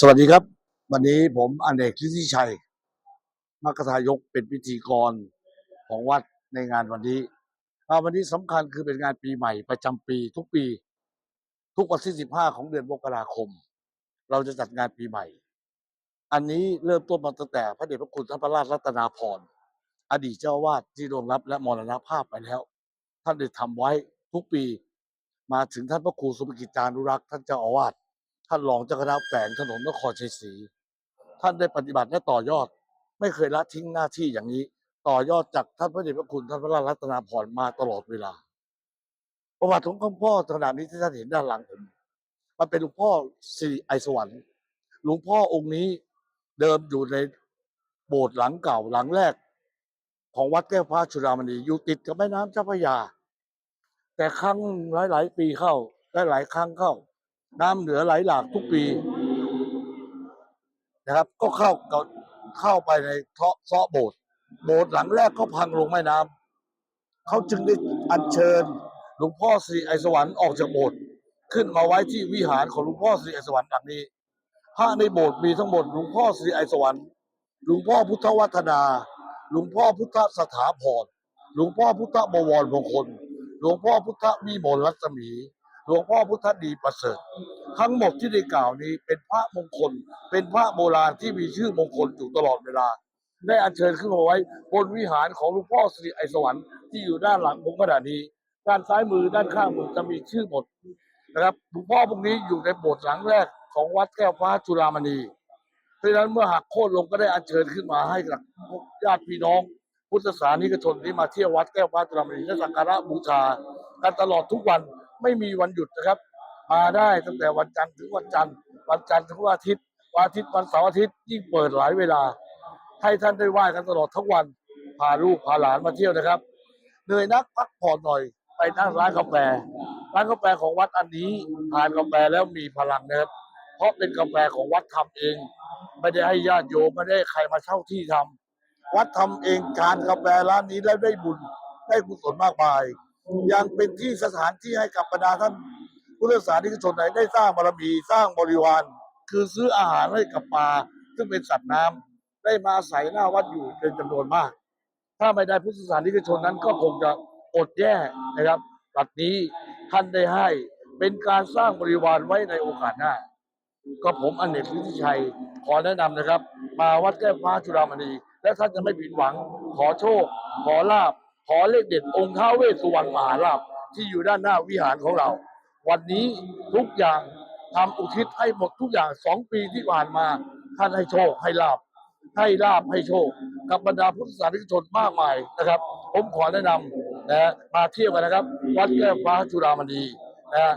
สวัสดีครับ วันนี้ผมอเนกฤทธิชัยมัคคทายกเป็นพิธีกรของวัดในงานวันนี้าวันนี้สำคัญคือเป็นงานปีใหม่ประจำปีทุกปี ทุกวันที่สิบห้าของเดือนมกราคม เราจะจัดงานปีใหม่ อันนี้เริ่มต้นมาตั้งแต่พระเดชพระคุณท่านพระราชรัตนาพรอดีตเจ้าวาดที่ร่วงรับและมรณภาพไปแล้ว ท่านได้ทำไว้ทุกปี มาถึงท่านพระครูสุภกิจจานุรักษ์ท่านเจ้าอาวาส ท่านรองเจ้าคณะแฝงถนนนครชัยศรีท่านได้ปฏิบัติและต่อยอด ไม่เคยละทิ้งหน้าที่อย่างนี้ ต่อยอดจากท่านพระเดชพระคุณท่านพระราชรัตนาพรมาตลอดเวลา ประวัติของหลวงพ่อขนาดนี้ที่ท่านเห็นด้านหลังผมมันเป็นหลวงพ่อสิริไอสวรรค์หลวงพ่อองค์นี้เดิมอยู่ในโบสถ์หลังเก่าหลังแรก ของวัดแก้วฟ้าชุรามณีอยู่ติดกับแม่น้ำเจ้าพระยา แต่ครั้งหลาย ๆ ปีเข้าหลายๆครั้งเข้า น้ำเหนือไหลหลากทุกปีนะครับ ก็เข้าก็เข้าไปในเทาะเซาะโบสถ์โบสถ์หลังแรกก็พังลงแม่น้ำเขาจึงได้อัญเชิญหลวงพ่อสิริไอสวรรค์ออกจากโบสถ์ขึ้นมาไว้ที่วิหารของหลวงพ่อสิริไอสวรรค์หลังนี้พระในโบสถ์มีทั้งหมดหลวงพ่อสิริไอสวรรค์หลวงพ่อพุทธวัฒนาหลวงพ่อพุทธสถาพรหลวงพ่อพุทธบวรมงคล หลวงพ่อพุทธวิมลรัศมี หลวงพ่อพุทธดีประเสริฐ ทั้งหมดที่ได้กล่าวนี้เป็นพระมงคล เป็นพระโบราณที่มีชื่อมงคลอยู่ตลอดเวลา ได้อัญเชิญขึ้นมาไว้บนวิหารของหลวงพ่อสิริไอสวรรค์ที่อยู่ด้านหลังผมขณะนี้ ด้านซ้ายมือด้านข้างมือจะมีชื่อหมดนะครับหลวงพ่อพวกนี้อยู่ในโบสถ์หลังแรกของวัดแก้วฟ้าจุฬามณีเพราะฉะนั้นเมื่อหักโค่นลงก็ได้อัญเชิญขึ้นมาให้กับญาติพี่น้อง พุทธศาสนิกชนที่มาเที่ยววัดแก้วฟ้าจุฬามณีและสักการะบูชากันตลอดทุกวัน ไม่มีวันหยุดนะครับ มาได้ตั้งแต่วันจันทร์ถึงวันจันทร์ วันจันทร์ถึงวันอาทิตย์วันอาทิตย์วันเสาร์อาทิตย์ยิ่งเปิดหลายเวลา ให้ท่านได้ไหว้กันตลอดทั้งวันพาลูกพาหลานมาเที่ยวนะครับเหนื่อยนักพักผ่อนหน่อยไปนั่งร้านกาแฟร้านกาแฟของวัดอันนี้ทานกาแฟแล้วมีพลังนะครับเพราะเป็นกาแฟของวัดทำเอง ไม่ได้ให้ญาติโยมไม่ได้ใครมาเช่าที่ทำวัดทำเองการกาแฟร้านนี้แล้วได้บุญได้กุศลมากมาย ยังเป็นที่สถานที่ให้กับบรรดาท่านผู้เลือกสานิกชนไหนได้สร้างบารมีสร้างบริวาร คือซื้ออาหารให้กับปลาซึ่งเป็นสัตว์น้ำได้มาอาศัยหน้าวัดอยู่เป็นจำนวนมาก ถ้าไม่ได้พุทธศาสนิกชนนั้นก็คงจะอดแย่นะครับตัดนี้ท่านได้ให้เป็นการสร้างบริวารไว้ในโอกาสหน้า ก็ผมอเนกฤทธิชัย ขอแนะนำนะครับ มาวัดแก้วฟ้าจุฬามณีและท่านจะไม่ผิดหวัง ขอโชค ขอลาบ ขอเลขเด็ดองค์ท้าเวสสุวรรณมหาลาชที่อยู่ด้านหน้าวิหารของเรา วันนี้ทุกอย่างทำอุทิศให้หมดทุกอย่างสองปีที่ผ่านมาท่านให้โชคให้ลาบให้ลาบให้โชค กับบรรดาพุทธศาสนิกชนมากมายนะครับ ผมขอแนะนำนะมาเที่ยวกันนะครับ วัดแก้วฟ้าจุฬามณีนะ